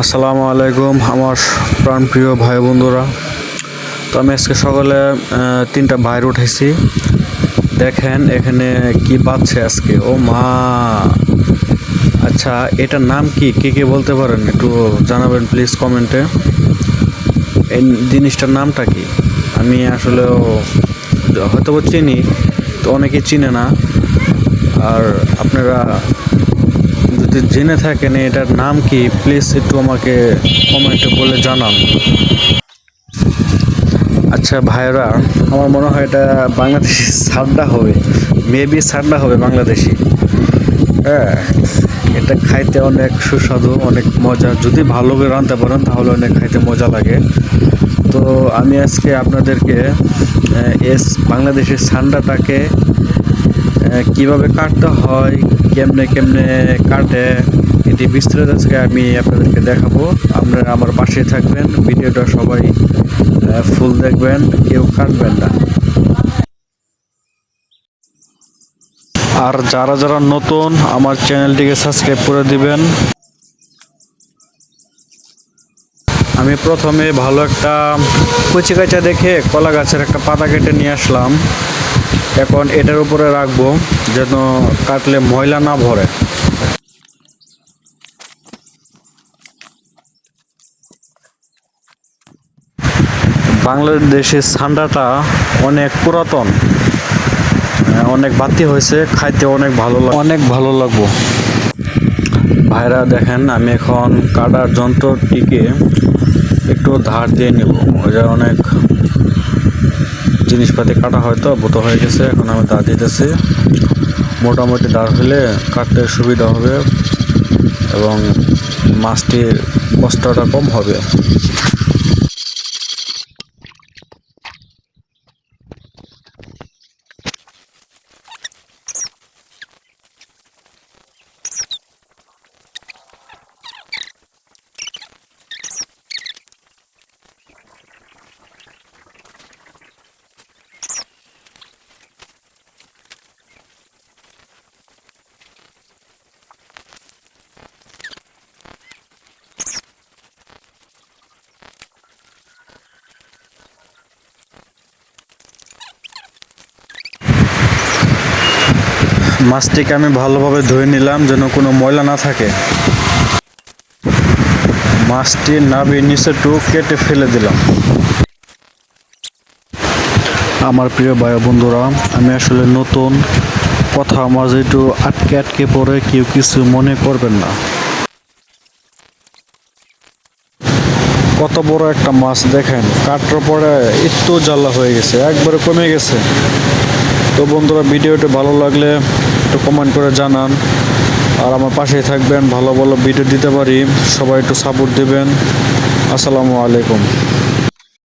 আসসালামু আলাইকুম, আমার প্রাণপ্রিয় ভাই বন্ধুরা। তো আমি আজকে সকালে তিনটা বাইর উঠেছি। দেখেন এখানে কি পাচ্ছে আজকে। ও মা। আচ্ছা এটার নাম কি? কে কে বলতে পারেন? একটু জানাবেন প্লিজ কমেন্টে। এই জিনিসটার নামটা কি? আমি আসলে হয়তো চিনি, তো অনেকে চিনে না। আর আপনারা যদি জেনে থাকেন এটার নাম কি প্লিজ একটু আমাকে কমেন্টে বলে জানান। আচ্ছা ভাইরা আমার মনে হয় এটা বাংলাদেশি সাড্ডা হবে। মেবি সাড্ডা হবে বাংলাদেশি। হ্যাঁ এটা খাইতে অনেক সুস্বাদু, অনেক মজা। যদি ভালো করে রাঁধতে পারেন, তাহলে অনেক খাইতে মজা লাগে। তো আমি আজকে আপনাদেরকে এস বাংলাদেশের সান্ডাটাকে কীভাবে কাটতে হয়, কেমনে কেমনে কাটে, এটি বিস্তারিত আজকে আমি আপনাদেরকে দেখাবো। আপনারা আমার পাশে থাকবেন, ভিডিওটা সবাই ফুল দেখবেন, কেউ কাটবেন না। আর যারা যারা নতুন, আমার চ্যানেলটিকে সাবস্ক্রাইব করে দিবেন। আমি প্রথমে ভালো একটা কুচি কাঁচা দেখে কলা গাছের একটা পাতা কেটে নিয়ে আসলাম। এখন এটার উপরে রাখব যেন কাটলে ময়লা না ভরে। বাংলাদেশের ঠান্ডাটা অনেক পুরাতন অনেক বাতি হয়েছে, খাইতে অনেক ভালো অনেক ভালো লাগবো। ভাইরা দেখেন, আমি এখন কাটার যন্ত্রটিকে একটু ধার দিয়ে নেব। ওই অনেক জিনিসপাতি কাটা হয়তো বুতো হয়ে গেছে, এখন আমি দা দিতেছি। মোটামুটি দাঁড় হলে কাটতে সুবিধা হবে এবং মাছটির কষ্টটা কম হবে। মাছটিকে আমি ভালোভাবে ধুয়ে নিলাম যেন কোনো ময়লা না থাকে। মাছটি নাবির নিচে টু কেটে ফেলে দিলাম। আমার প্রিয় ভাই বন্ধুরা, আমি আসলে নতুন, কথা মাঝে একটু আটকে আটকে পড়ে, কেউ কিছু মনে করবেন না। কত বড় একটা মাছ দেখেন, কাটার পরে একটু জ্বালা হয়ে গেছে, একবারে কমে গেছে। তো বন্ধুরা, ভিডিওটি ভালো লাগলে একটু কমেন্ট করে জানান। আর আমার পাশেই থাকবেন, ভালো ভালো ভিডিও দিতে পারি। সবাই একটু সাপোর্ট দেবেন। আসসালামু আলাইকুম।